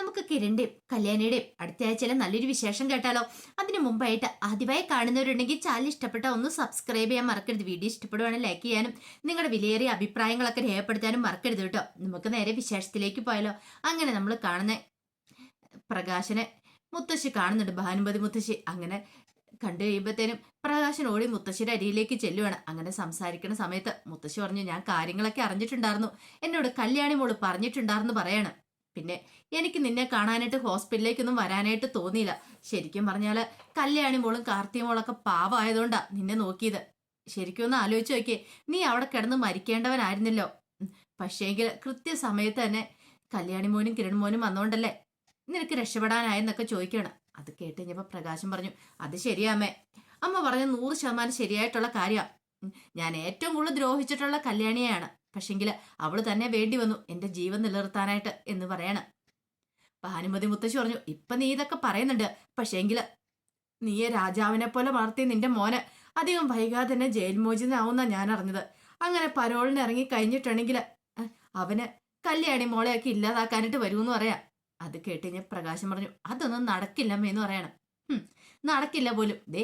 നമുക്ക് കിരണിന്റെയും കല്യാണിയുടെയും അടുത്ത ആഴ്ചയിലെ നല്ലൊരു വിശേഷം കേട്ടാലോ? അതിനു മുമ്പായിട്ട് ആദ്യമായി കാണുന്നവരുണ്ടെങ്കിൽ ചാനൽ ഇഷ്ടപ്പെട്ട ഒന്ന് സബ്സ്ക്രൈബ് ചെയ്യാൻ മറക്കരുത്. വീഡിയോ ഇഷ്ടപ്പെടുവാണെങ്കിൽ ലൈക്ക് ചെയ്യാനും നിങ്ങളുടെ വിലയേറിയ അഭിപ്രായങ്ങളൊക്കെ രേഖപ്പെടുത്താനും മറക്കരുത് കേട്ടോ. നമുക്ക് നേരെ വിശേഷത്തിലേക്ക് പോയാലോ? അങ്ങനെ നമ്മൾ കാണുന്ന പ്രകാശനെ മുത്തശ്ശി കാണുന്നുണ്ട്. ഭാനുമതി മുത്തശ്ശി. അങ്ങനെ കണ്ടു കഴിയുമ്പോഴത്തേനും പ്രകാശൻ ഓടി മുത്തശ്ശിയുടെ അരിയിലേക്ക് ചെല്ലുവാണ്. അങ്ങനെ സംസാരിക്കുന്ന സമയത്ത് മുത്തശ്ശി പറഞ്ഞു ഞാൻ കാര്യങ്ങളൊക്കെ അറിഞ്ഞിട്ടുണ്ടായിരുന്നു. എന്നോട് കല്യാണി മോൾ പറഞ്ഞിട്ടുണ്ടായിരുന്നു പറയാണ്. പിന്നെ എനിക്ക് നിന്നെ കാണാനായിട്ട് ഹോസ്പിറ്റലിലേക്കൊന്നും വരാനായിട്ട് തോന്നിയില്ല. ശരിക്കും പറഞ്ഞാൽ കല്യാണി മോളും കാർത്തിക മോളൊക്കെ പാവമായതുകൊണ്ടാ നിന്നെ നോക്കിയത്. ശരിക്കും ഒന്ന് ആലോചിച്ച് നോക്കിയേ നീ അവിടെ കിടന്ന് മരിക്കേണ്ടവനായിരുന്നല്ലോ. പക്ഷേങ്കിൽ കൃത്യസമയത്ത് തന്നെ കല്യാണി മോനും കിരൺ മോനും വന്നോണ്ടല്ലേ നിനക്ക് രക്ഷപ്പെടാനായെന്നൊക്കെ ചോദിക്കണം. അത് കേട്ട് കഴിഞ്ഞപ്പോൾ പ്രകാശം പറഞ്ഞു അത് ശരിയാമേ അമ്മ. പറഞ്ഞ നൂറ് ശതമാനം ശരിയായിട്ടുള്ള കാര്യമാണ് ഞാൻ ഏറ്റവും കൂടുതൽ ദ്രോഹിച്ചിട്ടുള്ള കല്യാണിയാണ് പക്ഷെങ്കിൽ അവൾ തന്നെ വേണ്ടി വന്നു. എന്റെ ജീവൻ നിലനിർത്താനായിട്ട് എന്ന് പറയണം. ഭാനുമതി മുത്തശ്ശി പറഞ്ഞു ഇപ്പൊ നീ ഇതൊക്കെ പറയുന്നുണ്ട്. പക്ഷേങ്കിൽ നീയെ രാജാവിനെ പോലെ വളർത്തിയ നിന്റെ മോന് അധികം വൈകാതെ തന്നെ ജയിൽ മോചിതനാവുന്ന ഞാൻ അറിഞ്ഞത്. അങ്ങനെ പരോളിന് ഇറങ്ങി കഴിഞ്ഞിട്ടുണ്ടെങ്കിൽ അവന് കല്യാണി മോളെയൊക്കെ ഇല്ലാതാക്കാനായിട്ട് വരുമെന്ന് പറയാം. അത് കേട്ട് ഞാൻ പ്രകാശം പറഞ്ഞു അതൊന്നും നടക്കില്ല എന്ന് പറയണം. "ഹും, നടക്കില്ല പോലും. ദേ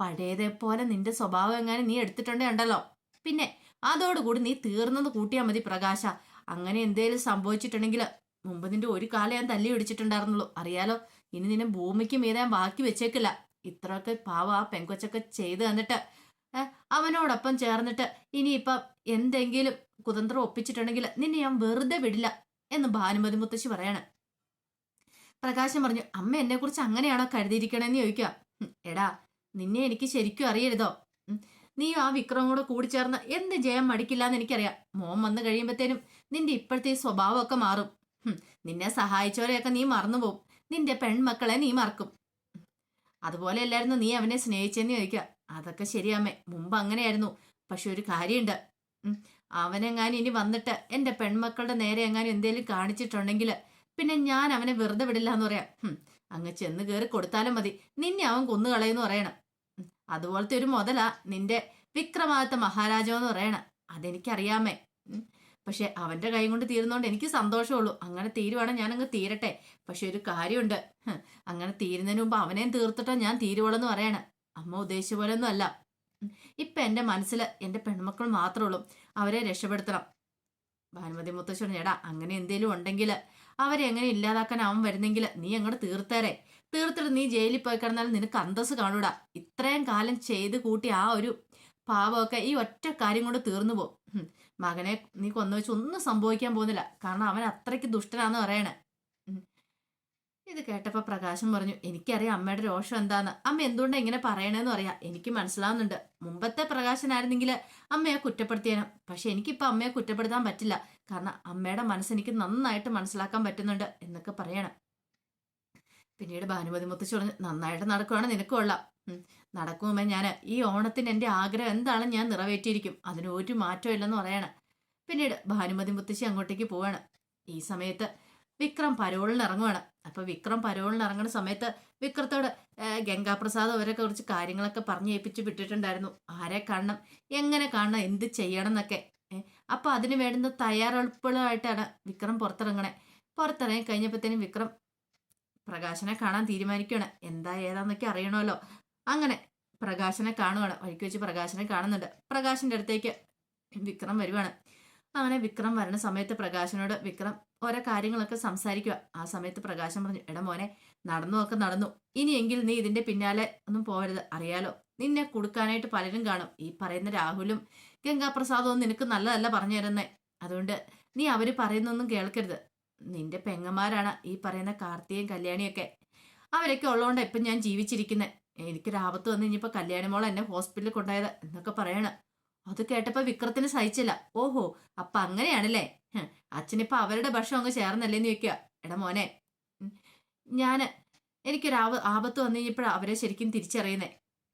പഴയതേ പോലെ നിന്റെ സ്വഭാവം എങ്ങാനും നീ എടുത്തിട്ടുണ്ടേ ഉണ്ടല്ലോ. പിന്നെ അതോടുകൂടി നീ തീർന്നത് കൂട്ടിയാൽ മതി പ്രകാശ. അങ്ങനെ എന്തേലും സംഭവിച്ചിട്ടുണ്ടെങ്കിൽ മുമ്പ് നിന്റെ ഒരു കാലം ഞാൻ തല്ലി പിടിച്ചിട്ടുണ്ടായിരുന്നുള്ളൂ. അറിയാലോ ഇനി നിന്നെ ഭൂമിക്ക് മീതെ ഞാൻ ബാക്കി വെച്ചേക്കില്ല. ഇത്രയൊക്കെ പാവ ആ പെങ്കൊച്ചൊക്കെ ചെയ്ത് തന്നിട്ട് അവനോടൊപ്പം ചേർന്നിട്ട് ഇനിയിപ്പം എന്തെങ്കിലും കുതന്ത്രം ഒപ്പിച്ചിട്ടുണ്ടെങ്കിൽ നിന്നെ ഞാൻ വെറുതെ വിടില്ല എന്ന് ഭാനുമതി മുത്തശ്ശി പറയാണ്. പ്രകാശം പറഞ്ഞു അമ്മ എന്നെ കുറിച്ച് അങ്ങനെയാണോ കരുതിയിരിക്കണമെന്ന് ചോദിക്കുക എടാ നിന്നെ എനിക്ക് ശരിക്കും അറിയരുതോ. ഉം, നീ ആ വിക്രമം കൂടെ കൂടിച്ചേർന്ന് എന്ത് ജയം മടിക്കില്ല എന്ന് എനിക്കറിയാം. മോൻ വന്നു കഴിയുമ്പോഴത്തേനും നിന്റെ ഇപ്പോഴത്തെ സ്വഭാവമൊക്കെ മാറും. നിന്നെ സഹായിച്ചവരെയൊക്കെ നീ മറന്നുപോകും നിന്റെ പെൺമക്കളെ നീ മറക്കും. അതുപോലെ അല്ലായിരുന്നു നീ അവനെ സ്നേഹിച്ചെന്ന് ചോദിക്കുക. അതൊക്കെ ശരിയാമ്മേ മുമ്പ് അങ്ങനെയായിരുന്നു. പക്ഷെ ഒരു കാര്യമുണ്ട്. അവനെങ്ങാനും ഇനി വന്നിട്ട് എന്റെ പെൺമക്കളുടെ നേരെ എങ്ങാനും എന്തേലും കാണിച്ചിട്ടുണ്ടെങ്കിൽ പിന്നെ ഞാൻ അവനെ വെറുതെ വിടില്ല എന്ന് പറയാം അങ്ങ് ചെന്ന് കയറി കൊടുത്താലും മതി. നിന്നെ അവൻ കൊന്നുകളയെന്ന് പറയണം. അതുപോലത്തെ ഒരു മുതലാ നിന്റെ വിക്രമാദിത്യ മഹാരാജാവ് എന്ന് പറയണ. അതെനിക്കറിയാമേ. പക്ഷെ അവന്റെ കൈ കൊണ്ട് തീരുന്നോണ്ട് എനിക്ക് സന്തോഷമുള്ളൂ. അങ്ങനെ തീരുവാണെങ്കിൽ ഞാൻ അങ്ങ് തീരട്ടെ. പക്ഷെ ഒരു കാര്യമുണ്ട്. അങ്ങനെ തീരുന്നതിന് മുമ്പ് അവനെയും തീർത്തിട്ടാ ഞാൻ തീരുവോളെന്ന് പറയണ. അമ്മ ഉദ്ദേശിച്ച പോലെ ഒന്നും അല്ല ഇപ്പൊ എന്റെ മനസ്സിൽ എന്റെ പെൺമക്കൾ മാത്രമേ ഉള്ളൂ. അവരെ രക്ഷപ്പെടുത്തണം. ഭാനുമതി മുത്തശ്ശൻ ചേടാ അങ്ങനെ എന്തേലും ഉണ്ടെങ്കിൽ അവരെ എങ്ങനെ ഇല്ലാതാക്കാൻ അവൻ വരുന്നെങ്കിൽ നീ അങ്ങോട്ട് തീർത്തേരെ. തീർത്തിട്ട് നീ ജയിലിൽ പോയി കിടന്നാൽ നിനക്ക് അന്തസ് കാണൂടാ. ഇത്രയും കാലം ചെയ്ത് കൂട്ടി ആ ഒരു പാവമൊക്കെ ഈ ഒറ്റ കാര്യം കൊണ്ട് തീർന്നു പോകും. മകനെ നീ കൊന്നു വെച്ച് ഒന്നും സംഭവിക്കാൻ പോകുന്നില്ല. കാരണം അവൻ അത്രയ്ക്ക് ദുഷ്ടനാന്ന് പറയണേ. ഇത് കേട്ടപ്പോൾ പ്രകാശം പറഞ്ഞു എനിക്കറിയാം അമ്മയുടെ രോഷം എന്താന്ന്. അമ്മ എന്തുകൊണ്ടാണ് ഇങ്ങനെ പറയണേന്ന് അറിയാം. എനിക്ക് മനസ്സിലാവുന്നുണ്ട്. മുമ്പത്തെ പ്രകാശനായിരുന്നെങ്കിൽ അമ്മയെ കുറ്റപ്പെടുത്തിയേനും. പക്ഷെ എനിക്കിപ്പോൾ അമ്മയെ കുറ്റപ്പെടുത്താൻ പറ്റില്ല. കാരണം അമ്മയുടെ മനസ്സ് എനിക്ക് നന്നായിട്ട് മനസ്സിലാക്കാൻ പറ്റുന്നുണ്ട് എന്നൊക്കെ പറയണം. പിന്നീട് ഭാനുമതി മുത്തശ്ശി പറഞ്ഞു നന്നായിട്ട് നടക്കുവാണ് നിനക്ക് കൊള്ളാം. ഉം, ഞാൻ ഈ ഓണത്തിന് എന്റെ ആഗ്രഹം എന്താണ് ഞാൻ നിറവേറ്റിയിരിക്കും. അതിന് ഒരു മാറ്റവും ഇല്ലെന്ന് പറയണം. പിന്നീട് ഭാനുമതി മുത്തശ്ശി അങ്ങോട്ടേക്ക് പോവാണ്. ഈ സമയത്ത് വിക്രം പരോളിന് ഇറങ്ങുവാണ്. അപ്പൊ വിക്രം പരോളിന് ഇറങ്ങുന്ന സമയത്ത് വിക്രത്തോട് ഗംഗാപ്രസാദ് അവരൊക്കെ കുറച്ച് കാര്യങ്ങളൊക്കെ പറഞ്ഞു ഏൽപ്പിച്ച് വിട്ടിട്ടുണ്ടായിരുന്നു. ആരെ കാണണം? എങ്ങനെ കാണണം? എന്ത് ചെയ്യണം എന്നൊക്കെ അപ്പോൾ അപ്പൊ അതിന് വേണ്ടുന്ന തയ്യാറെടുപ്പുകളായിട്ടാണ് വിക്രം പുറത്തിറങ്ങണേ. പുറത്തിറങ്ങി കഴിഞ്ഞപ്പോഴത്തേനും വിക്രം പ്രകാശനെ കാണാൻ തീരുമാനിക്കുകയാണ്. എന്താ ഏതാന്നൊക്കെ അറിയണമല്ലോ. അങ്ങനെ പ്രകാശനെ കാണുവാണ്. വഴിക്ക് വെച്ച് പ്രകാശനെ കാണുന്നുണ്ട്. പ്രകാശിന്റെ അടുത്തേക്ക് വിക്രം വരുവാണ്. അങ്ങനെ വിക്രം വരുന്ന സമയത്ത് പ്രകാശനോട് വിക്രം ഓരോ കാര്യങ്ങളൊക്കെ സംസാരിക്കുക ആ സമയത്ത് പ്രകാശം പറഞ്ഞു എടാ മോനെ നടന്നു ഒക്കെ നടന്നു. ഇനിയെങ്കിൽ നീ ഇതിന്റെ പിന്നാലെ ഒന്നും പോകരുത് അറിയാലോ നിന്നെ കൊടുക്കാനായിട്ട് പലരും കാണും. ഈ പറയുന്ന രാഹുലും ഗംഗാപ്രസാദവും നിനക്ക് നല്ലതല്ല പറഞ്ഞു തരുന്നേ. അതുകൊണ്ട് നീ അവർ പറയുന്നൊന്നും കേൾക്കരുത്. നിന്റെ പെങ്ങന്മാരാണ് ഈ പറയുന്ന കാർത്തിയും കല്യാണിയൊക്കെ. അവരൊക്കെ ഉള്ളതുകൊണ്ട് ഇപ്പം ഞാൻ ജീവിച്ചിരിക്കുന്നത് എനിക്ക് ആപത്ത് വന്ന് ഇനിയിപ്പോൾ കല്യാണി എന്നെ ഹോസ്പിറ്റലിൽ കൊണ്ടുപോയത് എന്നൊക്കെ പറയണ. അത് കേട്ടപ്പോൾ വിക്രത്തിന് സഹിച്ചില്ല. ഓഹോ അപ്പം അങ്ങനെയാണല്ലേ? അച്ഛനിപ്പോൾ അച്ഛനിപ്പോ അവരുടെ ഭക്ഷണം അങ്ങ് ചേർന്നല്ലേന്ന് ചോദിക്കുക എടാ മോനെ ഞാൻ എനിക്ക് ആപ ആപത്ത് വന്നു കഴിഞ്ഞപ്പോഴാണ് അവരെ ശരിക്കും തിരിച്ചറിയുന്നേ.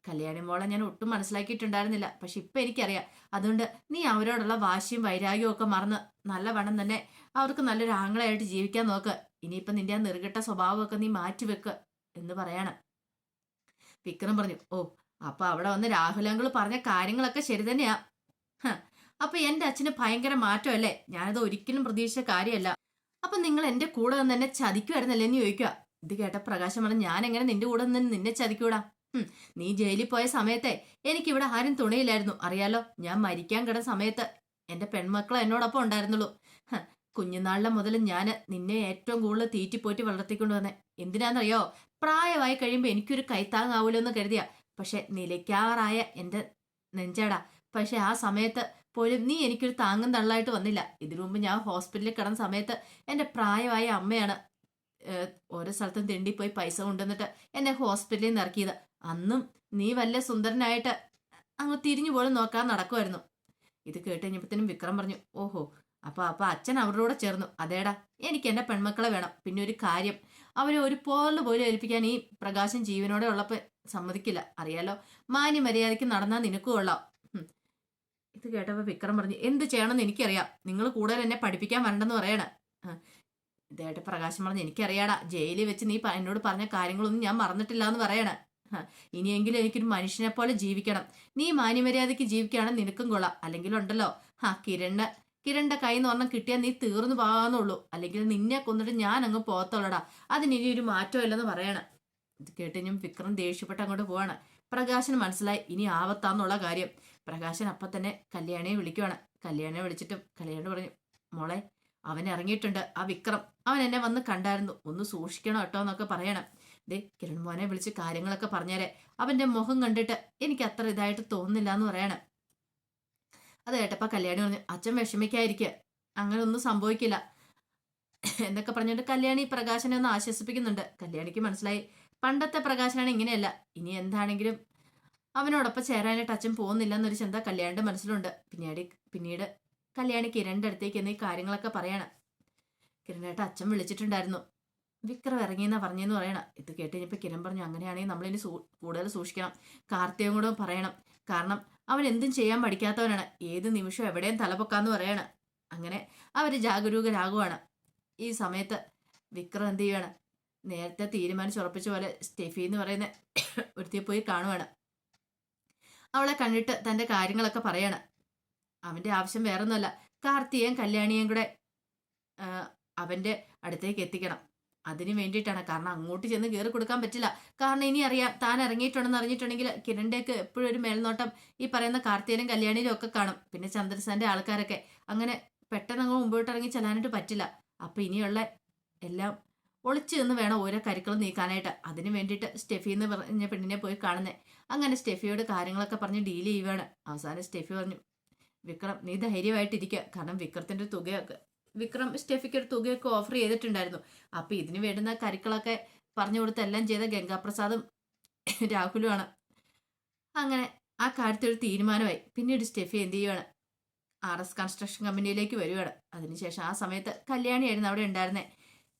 കല്യാണി മോളെ ഞാൻ ഒട്ടും മനസ്സിലാക്കിയിട്ടുണ്ടായിരുന്നില്ല. പക്ഷെ ഇപ്പം എനിക്കറിയാം. അതുകൊണ്ട് നീ അവരോടുള്ള വാശിയും വൈരാഗ്യവും ഒക്കെ മറന്ന് നല്ലവണ്ണം തന്നെ അവർക്ക് നല്ലൊരു ആങ്ങളായിട്ട് ജീവിക്കാൻ നോക്ക്. ഇനിയിപ്പം നിന്റെ ആ നെറുകെട്ട സ്വഭാവമൊക്കെ നീ മാറ്റിവെക്ക് എന്ന് പറയണം. വിക്രം പറഞ്ഞു ഓ അപ്പൊ അവിടെ വന്ന് രാഹുലങ്കിൾ പറഞ്ഞ കാര്യങ്ങളൊക്കെ ശരി തന്നെയാ. അപ്പൊ എന്റെ അച്ഛന് ഭയങ്കര മാറ്റമല്ലേ? ഞാനത് ഒരിക്കലും പ്രതീക്ഷിച്ച കാര്യമല്ല. അപ്പൊ നിങ്ങൾ എന്റെ കൂടെ നിന്ന് എന്നെ ചതിക്കുമായിരുന്നല്ലേ എന്ന് ചോദിക്കുക. ഇത് കേട്ട പ്രകാശം പറഞ്ഞു ഞാൻ എങ്ങനെ നിന്റെ കൂടെ നിന്ന് നിന്നെ ചതിക്കൂടാ? നീ ജയിലിൽ പോയ സമയത്തെ എനിക്കിവിടെ ആരും തുണയില്ലായിരുന്നു. അറിയാലോ ഞാൻ മരിക്കാൻ കിടന്ന സമയത്ത് എന്റെ പെൺമക്കൾ എന്നോടൊപ്പം ഉണ്ടായിരുന്നുള്ളൂ. കുഞ്ഞുനാളിലെ മുതൽ ഞാൻ നിന്നെ ഏറ്റവും കൂടുതൽ തീറ്റിപ്പോറ്റി വളർത്തിക്കൊണ്ട് വന്നേ. എന്തിനാണെന്നറിയോ പ്രായമായി കഴിയുമ്പോൾ എനിക്കൊരു കൈത്താങ്ങാവൂലോ എന്ന് കരുതിയ. പക്ഷെ നിലയ്ക്കാറായ എന്റെ നെഞ്ചാടാ. പക്ഷെ ആ സമയത്ത് പോലും നീ എനിക്കൊരു താങ്ങും തള്ളായിട്ട് വന്നില്ല. ഇതിനു മുമ്പ് ഞാൻ ഹോസ്പിറ്റലിൽ കിടന്ന സമയത്ത് എന്റെ പ്രായമായ അമ്മയാണ് ഓരോ സ്ഥലത്തും തെണ്ടിപ്പോയി പൈസ കൊണ്ടുവന്നിട്ട് എന്നെ ഹോസ്പിറ്റലിൽ നിന്ന് ഇറക്കിയത്. അന്നും നീ വല്ല സുന്ദരനായിട്ട് അങ്ങ് തിരിഞ്ഞു പോലും നോക്കാൻ നടക്കുമായിരുന്നു ഇത് കേട്ട് കഴിഞ്ഞപ്പോഴത്തേനും വിക്രം പറഞ്ഞു ഓഹോ അപ്പൊ അപ്പൊ അച്ഛൻ അവരുടെ കൂടെ ചേർന്നു. അതേടാ എനിക്ക് എന്റെ പെൺമക്കളെ വേണം. പിന്നെ ഒരു കാര്യം അവരെ ഒരു പോറിൽ പോലും ഏൽപ്പിക്കാൻ ഈ പ്രകാശം ജീവനോടെ ഉള്ളപ്പോൾ സമ്മതിക്കില്ല. അറിയാലോ മാന്യ മര്യാദയ്ക്ക് നടന്നാൽ നിനക്ക് കൊള്ളാം. ഇത് കേട്ടപ്പോൾ വിക്രം പറഞ്ഞു എന്ത് ചെയ്യണമെന്ന് എനിക്കറിയാം. നിങ്ങൾ കൂടുതൽ എന്നെ പഠിപ്പിക്കാൻ വരണ്ടെന്ന് പറയണ. ഇതായിട്ട് പ്രകാശം പറഞ്ഞു എനിക്കറിയാടാ ജയിലിൽ വെച്ച് നീ എന്നോട് പറഞ്ഞ കാര്യങ്ങളൊന്നും ഞാൻ മറന്നിട്ടില്ല എന്ന് പറയണ. ഇനിയെങ്കിലും എനിക്കൊരു മനുഷ്യനെ പോലെ ജീവിക്കണം. നീ മാന്യമര്യാദയ്ക്ക് ജീവിക്കുകയാണെങ്കിൽ നിനക്കും കൊള്ളാം. അല്ലെങ്കിൽ ഉണ്ടല്ലോ ആ കിരണ്ട കിരണ്ട കൈ എന്ന് പറഞ്ഞാൽ കിട്ടിയാൽ നീ തീർന്നു പോകാന്നുള്ളൂ അല്ലെങ്കിൽ നിന്നെ കൊന്നിട്ട് ഞാൻ അങ്ങ് പോകത്തുള്ളടാ അതിന് ഒരു മാറ്റം ഇല്ലെന്ന് പറയണം. ഇത് കേട്ട് വിക്രം ദേഷ്യപ്പെട്ട് അങ്ങോട്ട് പോവാണ്. പ്രകാശന് മനസ്സിലായി ഇനി ആവത്താന്നുള്ള കാര്യം. പ്രകാശൻ അപ്പം തന്നെ കല്യാണിയെ വിളിക്കുവാണ്. കല്യാണിയെ വിളിച്ചിട്ട് കല്യാണി പറഞ്ഞു മോളെ അവൻ ഇറങ്ങിയിട്ടുണ്ട്. ആ വിക്രം അവൻ എന്നെ വന്ന് കണ്ടായിരുന്നു. ഒന്ന് സൂക്ഷിക്കണം കേട്ടോ എന്നൊക്കെ പറയണം. ദേ കിരൺ മോനെ വിളിച്ച് കാര്യങ്ങളൊക്കെ പറഞ്ഞേരെ. അവന്റെ മുഖം കണ്ടിട്ട് എനിക്ക് അത്ര ഇതായിട്ട് തോന്നുന്നില്ല എന്ന് പറയണം. അത് കേട്ടപ്പോ കല്യാണി പറഞ്ഞു അച്ഛൻ വിഷമിക്കായിരിക്കുക അങ്ങനെ ഒന്നും സംഭവിക്കില്ല. എന്നൊക്കെ പറഞ്ഞിട്ട് കല്യാണി പ്രകാശനെ ഒന്ന് ആശ്വസിപ്പിക്കുന്നുണ്ട്. കല്യാണിക്ക് മനസ്സിലായി പണ്ടത്തെ പ്രകാശനാണ് ഇങ്ങനെയല്ല. ഇനി എന്താണെങ്കിലും അവനോടൊപ്പം ചേരാനായിട്ട് അച്ഛൻ പോകുന്നില്ല എന്നൊരു ചിന്ത കല്യാണിന്റെ മനസ്സിലുണ്ട്. പിന്നീട് പിന്നീട് കല്യാണി കിരണിന്റെ അടുത്തേക്ക് എന്നീ കാര്യങ്ങളൊക്കെ പറയണം. കിരണേട്ട അച്ഛൻ വിളിച്ചിട്ടുണ്ടായിരുന്നു. വിക്രം ഇറങ്ങിയെന്നാ പറഞ്ഞെന്ന് പറയണം. ഇത് കേട്ട് കഴിഞ്ഞപ്പോൾ കിരൺ പറഞ്ഞു അങ്ങനെയാണെങ്കിൽ നമ്മളിനി സൂ കൂടുതൽ സൂക്ഷിക്കണം. കാർത്തികം കൂടെ പറയണം. കാരണം അവൻ എന്തും ചെയ്യാൻ പഠിക്കാത്തവനാണ്. ഏത് നിമിഷവും എവിടെയും തലപൊക്കാന്ന് പറയണം. അങ്ങനെ അവർ ജാഗരൂകരാകുവാണ്. ഈ സമയത്ത് വിക്രം എന്ത് ചെയ്യാണ് നേരത്തെ തീരുമാനിച്ചുറപ്പിച്ച പോലെ സ്റ്റെഫി എന്ന് പറയുന്ന ഒരുത്തിയെ പോയി കാണുവാണ്. അവളെ കണ്ടിട്ട് തന്റെ കാര്യങ്ങളൊക്കെ പറയാണ്. അവന്റെ ആവശ്യം വേറൊന്നുമല്ല. കാർത്തികയും കല്യാണിയും കൂടെ അവന്റെ അടുത്തേക്ക് എത്തിക്കണം. അതിന് വേണ്ടിയിട്ടാണ്. കാരണം അങ്ങോട്ട് ചെന്ന് കയറി കൊടുക്കാൻ പറ്റില്ല. കാരണം ഇനി അറിയാം താൻ ഇറങ്ങിയിട്ടുണ്ടെന്ന് അറിഞ്ഞിട്ടുണ്ടെങ്കിൽ കിരണിന്റെയൊക്കെ എപ്പോഴും ഒരു മേൽനോട്ടം ഈ പറയുന്ന കാർത്തികനും കല്യാണിയിലും ഒക്കെ കാണും. പിന്നെ ചന്ദ്രസാന്റെ ആൾക്കാരൊക്കെ. അങ്ങനെ പെട്ടെന്ന് അങ്ങ് മുമ്പോട്ട് ഇറങ്ങി ചെല്ലാനായിട്ട് പറ്റില്ല. അപ്പം ഇനിയുള്ള എല്ലാം ഒളിച്ചു നിന്ന് വേണം ഓരോ കരുക്കളും നീക്കാനായിട്ട്. അതിന് വേണ്ടിയിട്ട് സ്റ്റെഫി എന്ന് പറഞ്ഞ പെണ്ണിനെ പോയി കാണുന്നേ. അങ്ങനെ സ്റ്റെഫിയോട് കാര്യങ്ങളൊക്കെ പറഞ്ഞ് ഡീൽ ചെയ്യുവാണ്. അവസാനം സ്റ്റെഫി പറഞ്ഞു വിക്രം നീ ധൈര്യമായിട്ടിരിക്കുക കാരണം വിക്രത്തിന്റെ തുകയൊക്കെ വിക്രം സ്റ്റെഫിക്ക് ഒരു തുകയൊക്കെ ഓഫർ ചെയ്തിട്ടുണ്ടായിരുന്നു. അപ്പൊ ഇതിന് വേണ്ടുന്ന കരുക്കളൊക്കെ പറഞ്ഞു കൊടുത്ത് എല്ലാം ചെയ്ത ഗംഗാപ്രസാദും രാഹുലുമാണ്. അങ്ങനെ ആ കാര്യത്തിൽ ഒരു തീരുമാനമായി. പിന്നീട് സ്റ്റെഫി എന്ത് ചെയ്യുവാണ്? ആർ എസ് കൺസ്ട്രക്ഷൻ കമ്പനിയിലേക്ക് വരുവാണ്. അതിനുശേഷം ആ സമയത്ത് കല്യാണിയായിരുന്നു അവിടെ ഉണ്ടായിരുന്നേ.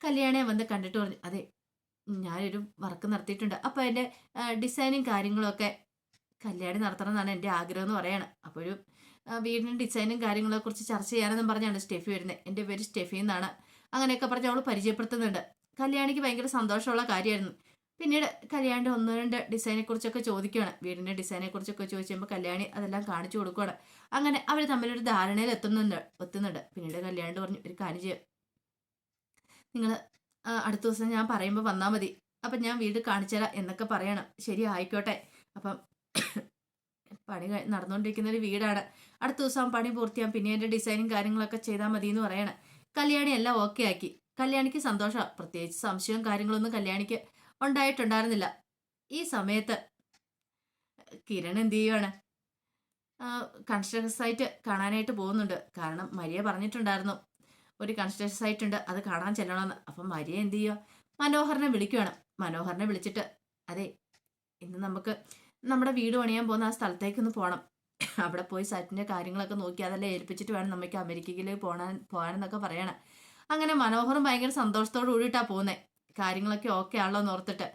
കല്യാണിയെ വന്ന് കണ്ടിട്ട് പറഞ്ഞു അതെ ഞാനൊരു വർക്ക് നടത്തിയിട്ടുണ്ട്. അപ്പോൾ എന്റെ ഡിസൈനും കാര്യങ്ങളൊക്കെ കല്യാണി നടത്തണം എന്നാണ് എന്റെ ആഗ്രഹം എന്ന് പറയാണ്. അപ്പോൾ ഒരു വീടിന്റെ ഡിസൈനും കാര്യങ്ങളെ കുറിച്ച് ചർച്ച ചെയ്യാനെന്നും പറഞ്ഞാണ് സ്റ്റെഫി വരുന്നത് എന്റെ പേര് സ്റ്റെഫി എന്നാണ്. അങ്ങനെയൊക്കെ പറഞ്ഞ് അവൾ പരിചയപ്പെടുത്തുന്നുണ്ട്. കല്യാണിക്ക് ഭയങ്കര സന്തോഷമുള്ള കാര്യമായിരുന്നു. പിന്നീട് കല്യാണിന്റെ ഒന്ന് രണ്ട് ഡിസൈനെ കുറിച്ചൊക്കെ ചോദിക്കുകയാണ് വീടിന്റെ ഡിസൈനെ കുറിച്ചൊക്കെ ചോദിച്ചു കല്യാണി അതെല്ലാം കാണിച്ചു കൊടുക്കുകയാണ് അങ്ങനെ അവർ തമ്മിലൊരു ധാരണയിൽ എത്തുന്നുണ്ട് എത്തുന്നുണ്ട്. പിന്നീട് കല്യാണി പറഞ്ഞു ഒരു കാര്യം ചെയ്യും. നിങ്ങൾ അടുത്ത ദിവസം ഞാൻ പറയുമ്പോൾ വന്നാൽ മതി. അപ്പം ഞാൻ വീട് കാണിച്ചു തരാം എന്നൊക്കെ പറയണം. ശരി ആയിക്കോട്ടെ. അപ്പം പണി നടന്നുകൊണ്ടിരിക്കുന്ന ഒരു വീടാണ്. അടുത്ത ദിവസം പണി പൂർത്തിയാകും പിന്നെ എന്റെ ഡിസൈനും കാര്യങ്ങളൊക്കെ ചെയ്താൽ മതി എന്ന് പറയണം. കല്യാണി എല്ലാം ഓക്കെ ആക്കി. കല്യാണിക്ക് സന്തോഷമാണ് പ്രത്യേകിച്ച് സംശയവും കാര്യങ്ങളൊന്നും കല്യാണിക്ക് ഉണ്ടായിട്ടുണ്ടായിരുന്നില്ല. ഈ സമയത്ത് കിരൺ എന്ത് ചെയ്യുവാണ്? കൺസ്ട്രക്ഷൻ സൈറ്റ് കാണാനായിട്ട് പോകുന്നുണ്ട്. കാരണം മരിയ പറഞ്ഞിട്ടുണ്ടായിരുന്നു. ഒരു കൺസ്ട്രക്ഷൻ സൈറ്റ് ഉണ്ട്. അത് കാണാൻ ചെല്ലണമെന്ന്. അപ്പം മരിയ എന്ത് ചെയ്യുക മനോഹറിനെ വിളിക്കുവാണ്. മനോഹരനെ വിളിച്ചിട്ട് അതെ ഇന്ന് നമുക്ക് നമ്മുടെ വീട് പണിയാൻ പോകുന്ന ആ സ്ഥലത്തേക്ക് ഒന്ന് പോകണം അവിടെ പോയി സറ്റിന്റെ കാര്യങ്ങളൊക്കെ നോക്കി അതെല്ലാം ഏൽപ്പിച്ചിട്ട് വേണം നമുക്ക് അമേരിക്കയിലേക്ക് പോകാൻ പോകാനെന്നൊക്കെ പറയണം. അങ്ങനെ മനോഹറും ഭയങ്കര സന്തോഷത്തോട് കൂടിയിട്ടാണ് പോകുന്നത് കാര്യങ്ങളൊക്കെ ഓക്കെ ആണല്ലോ എന്ന് ഓർത്തിട്ട്.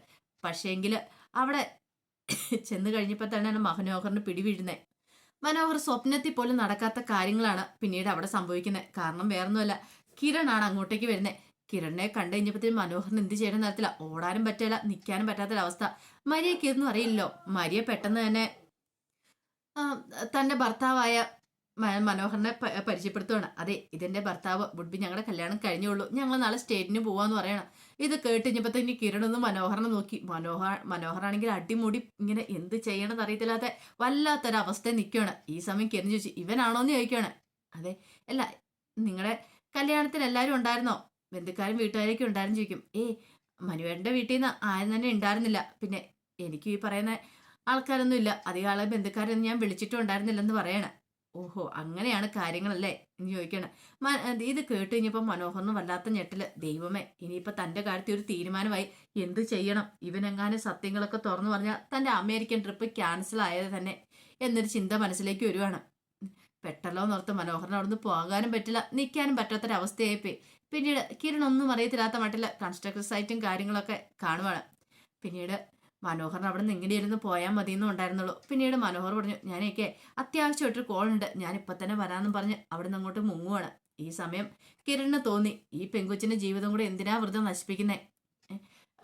പക്ഷേങ്കിൽ അവിടെ ചെന്ന് കഴിഞ്ഞപ്പോൾ തന്നെയാണ് മനോഹറിന് പിടിവീഴുന്നത് മനോഹർ സ്വപ്നത്തിൽ പോലും നടക്കാത്ത കാര്യങ്ങളാണ് പിന്നീട് അവിടെ സംഭവിക്കുന്നത് കാരണം വേറൊന്നുമല്ല. കിരണാണ് അങ്ങോട്ടേക്ക് വരുന്നത് കിരണിനെ കണ്ടു കഴിഞ്ഞപ്പോഴത്തേക്കും മനോഹറിന് എന്ത് ചെയ്യണം അറിയത്തില്ല. ഓടാനും പറ്റില്ല നിൽക്കാനും പറ്റാത്തൊരവസ്ഥ മരിയക്ക് ഇതൊന്നും അറിയില്ലല്ലോ. മരിയ പെട്ടെന്ന് തന്നെ തന്റെ ഭർത്താവായ മനോഹറിനെ പരിചയപ്പെടുത്തുകയാണ് അതെ ഇതെന്റെ ഭർത്താവ്. ബുഡ്ബി ഞങ്ങളുടെ കല്യാണം കഴിഞ്ഞുള്ളൂ. ഞങ്ങൾ നാളെ സ്റ്റേറ്റിന് പോവാന്ന് പറയണം. ഇത് കേട്ട് കഴിഞ്ഞപ്പോഴത്തേക്ക് കിരണൊന്ന് മനോഹറിനെ നോക്കി. മനോഹർ മനോഹറാണെങ്കിൽ അടിമുടി ഇങ്ങനെ എന്ത് ചെയ്യണമെന്ന് അറിയത്തില്ലാത്ത വല്ലാത്തൊരവസ്ഥ നിൽക്കുകയാണ്. ഈ സമയം കിരൺ ചോദിച്ചു ഇവനാണോ എന്ന് ചോദിക്കുകയാണ്. അതെ അല്ല നിങ്ങളെ കല്യാണത്തിന് എല്ലാവരും ഉണ്ടായിരുന്നോ? ബന്ധുക്കാരും വീട്ടുകാരൊക്കെ ഉണ്ടായിരുന്നു ചോദിക്കും ഏ മനുവേട്ടന്റെ വീട്ടിൽ നിന്ന് ആരും തന്നെ ഉണ്ടായിരുന്നില്ല. പിന്നെ എനിക്ക് ഈ പറയുന്ന ആൾക്കാരൊന്നും ഇല്ല. അധികം ആളെ ബന്ധുക്കാരൊന്നും ഞാൻ വിളിച്ചിട്ടും ഉണ്ടായിരുന്നില്ലെന്ന് പറയണ. ഓഹോ അങ്ങനെയാണ് കാര്യങ്ങളല്ലേ? എന്ന് ചോദിക്കണം. ഇത് കേട്ട് കഴിഞ്ഞപ്പോൾ മനോഹറിന് വല്ലാത്ത ഞെട്ടിൽ. ദൈവമേ ഇനിയിപ്പോൾ തന്റെ കാര്യത്തിൽ ഒരു തീരുമാനമായി. എന്ത് ചെയ്യണം? ഇവനെങ്ങാനും സത്യങ്ങളൊക്കെ തുറന്നു പറഞ്ഞാൽ തന്റെ അമേരിക്കൻ ട്രിപ്പ് ക്യാൻസൽ ആയത് തന്നെ എന്നൊരു ചിന്ത മനസ്സിലേക്ക് വരുവാണ്. പെട്ടല്ലോ എന്നോർത്ത് മനോഹറിന് അവിടുന്ന് പോകാനും പറ്റില്ല നിൽക്കാനും പറ്റാത്തൊരവസ്ഥയായിപ്പോയി. പിന്നീട് കിരൺ ഒന്നും അറിയത്തില്ലാത്ത മട്ടില്ല കൺസ്ട്രക്ഷൻ സൈറ്റും കാര്യങ്ങളൊക്കെ കാണുവാണ്. പിന്നീട് മനോഹറിന് അവിടെ നിന്ന് ഇങ്ങനെ ഇരുന്ന് പോയാൽ മതി എന്നും ഉണ്ടായിരുന്നുള്ളൂ. പിന്നീട് മനോഹർ പറഞ്ഞു ഞാനൊക്കെ അത്യാവശ്യമായിട്ടൊരു കോൾ ഉണ്ട്. ഞാൻ ഇപ്പം തന്നെ വരാമെന്നും പറഞ്ഞ് അവിടെ നിന്ന് അങ്ങോട്ട് മുങ്ങുവാണ്. ഈ സമയം കിരണിന് തോന്നി ഈ പെങ്കുച്ചിന്റെ ജീവിതം കൂടെ എന്തിനാ വെറുതെ നശിപ്പിക്കുന്നേ?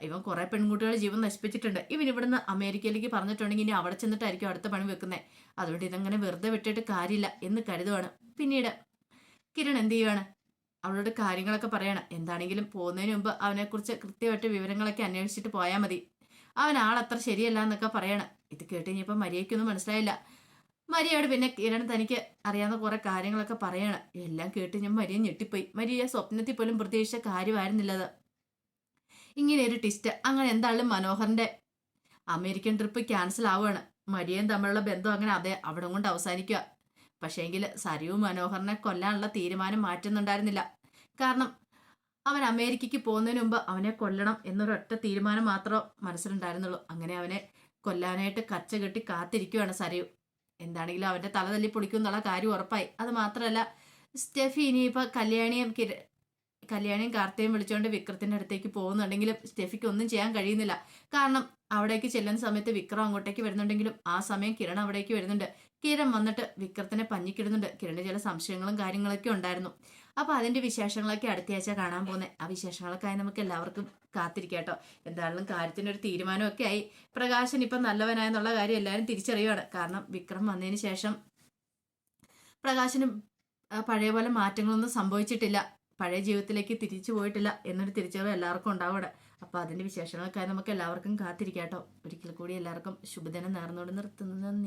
ഇവൻ കുറേ പെൺകുട്ടികളുടെ ജീവൻ നശിപ്പിച്ചിട്ടുണ്ട്. ഇവൻ ഇവിടുന്ന് അമേരിക്കയിലേക്ക് പറഞ്ഞിട്ടുണ്ടെങ്കിൽ ഇനി അവിടെ ചെന്നിട്ടായിരിക്കും അടുത്ത പണി വെക്കുന്നത് അതുകൊണ്ട് ഇതങ്ങനെ വെറുതെ വിട്ടിട്ട് കാര്യമില്ല എന്ന് കരുതുവാണ്. പിന്നീട് കിരൺ എന്ത് ചെയ്യുവാണ്? അവളോട് കാര്യങ്ങളൊക്കെ പറയണം. എന്താണെങ്കിലും പോകുന്നതിന് മുമ്പ് അവനെക്കുറിച്ച് കൃത്യമായിട്ട് വിവരങ്ങളൊക്കെ അന്വേഷിച്ചിട്ട് പോയാൽ മതി. അവൻ ആളത്ര ശരിയല്ല എന്നൊക്കെ പറയണം. ഇത് കേട്ട് കഴിഞ്ഞപ്പോൾ മരിയയ്ക്കൊന്നും മനസ്സിലായില്ല. മരിയോട് പിന്നെ കിരൺ തനിക്ക് അറിയാവുന്ന കുറെ കാര്യങ്ങളൊക്കെ പറയണം. എല്ലാം കേട്ട് ഞാൻ മരിയ ഞെട്ടിപ്പോയി. മരിയ സ്വപ്നത്തിൽ പോലും പ്രതീക്ഷിച്ച കാര്യമായിരുന്നില്ലത് ഇങ്ങനെ ഒരു ട്വിസ്റ്റ് അങ്ങനെ എന്തായാലും മനോഹറിന്റെ അമേരിക്കൻ ട്രിപ്പ് ക്യാൻസൽ ആവുകയാണ്. മരിയയും തമ്മിലുള്ള ബന്ധം അങ്ങനെ അതെ അവിടെ കൊണ്ട് അവസാനിക്കുക. പക്ഷേങ്കിൽ സരിയും മനോഹറിനെ കൊല്ലാനുള്ള തീരുമാനം മാറ്റുന്നുണ്ടായിരുന്നില്ല. കാരണം അവൻ അമേരിക്കയ്ക്ക് പോകുന്നതിന് മുമ്പ് അവനെ കൊല്ലണം എന്നൊരൊറ്റ തീരുമാനം മാത്രമേ മനസ്സിലുണ്ടായിരുന്നുള്ളൂ. അങ്ങനെ അവനെ കൊല്ലാനായിട്ട് കച്ച കെട്ടി കാത്തിരിക്കുകയാണ് സരയു എന്താണെങ്കിലും അവന്റെ തല തല്ലി പൊളിക്കും എന്നുള്ള കാര്യം ഉറപ്പായി. അത് മാത്രമല്ല സ്റ്റെഫി ഇനിയിപ്പോൾ കല്യാണിയും കിര കല്യാണിയും കാർത്തയും വിളിച്ചുകൊണ്ട് വിക്രത്തിന്റെ അടുത്തേക്ക് പോകുന്നുണ്ടെങ്കിലും സ്റ്റെഫിക്ക് ഒന്നും ചെയ്യാൻ കഴിയുന്നില്ല. കാരണം അവിടേക്ക് ചെല്ലുന്ന സമയത്ത് വിക്രം അങ്ങോട്ടേക്ക് വരുന്നുണ്ടെങ്കിലും ആ സമയം കിരൺ അവിടേക്ക് വരുന്നുണ്ട്. കിരൺ വന്നിട്ട് വിക്രത്തിനെ പഞ്ഞിക്കിടുന്നുണ്ട്. കിരണിന് ചില സംശയങ്ങളും കാര്യങ്ങളൊക്കെ ഉണ്ടായിരുന്നു. അപ്പൊ അതിന്റെ വിശേഷങ്ങളൊക്കെ അടുത്തയാഴ്ച കാണാൻ പോകുന്നത് ആ വിശേഷങ്ങളൊക്കെ നമുക്ക് എല്ലാവർക്കും കാത്തിരിക്കാട്ടോ. എന്തായാലും കാര്യത്തിന് ഒരു തീരുമാനമൊക്കെ ആയി. പ്രകാശൻ ഇപ്പം നല്ലവനായെന്നുള്ള കാര്യം എല്ലാവരും തിരിച്ചറിയുവാണ്. കാരണം വിക്രം വന്നതിന് ശേഷം പ്രകാശനും പഴയ പോലെ മാറ്റങ്ങളൊന്നും സംഭവിച്ചിട്ടില്ല. പഴയ ജീവിതത്തിലേക്ക് തിരിച്ചു പോയിട്ടില്ല എന്നൊരു തിരിച്ചറിവ് എല്ലാവർക്കും ഉണ്ടാവണം അപ്പൊ അതിന്റെ വിശേഷങ്ങൾക്കായി നമുക്ക് എല്ലാവർക്കും കാത്തിരിക്കാട്ടോ. ഒരിക്കൽ കൂടി എല്ലാവർക്കും ശുഭദിനം നേർന്നുകൊണ്ട് നിർത്തുന്നു. നന്ദി.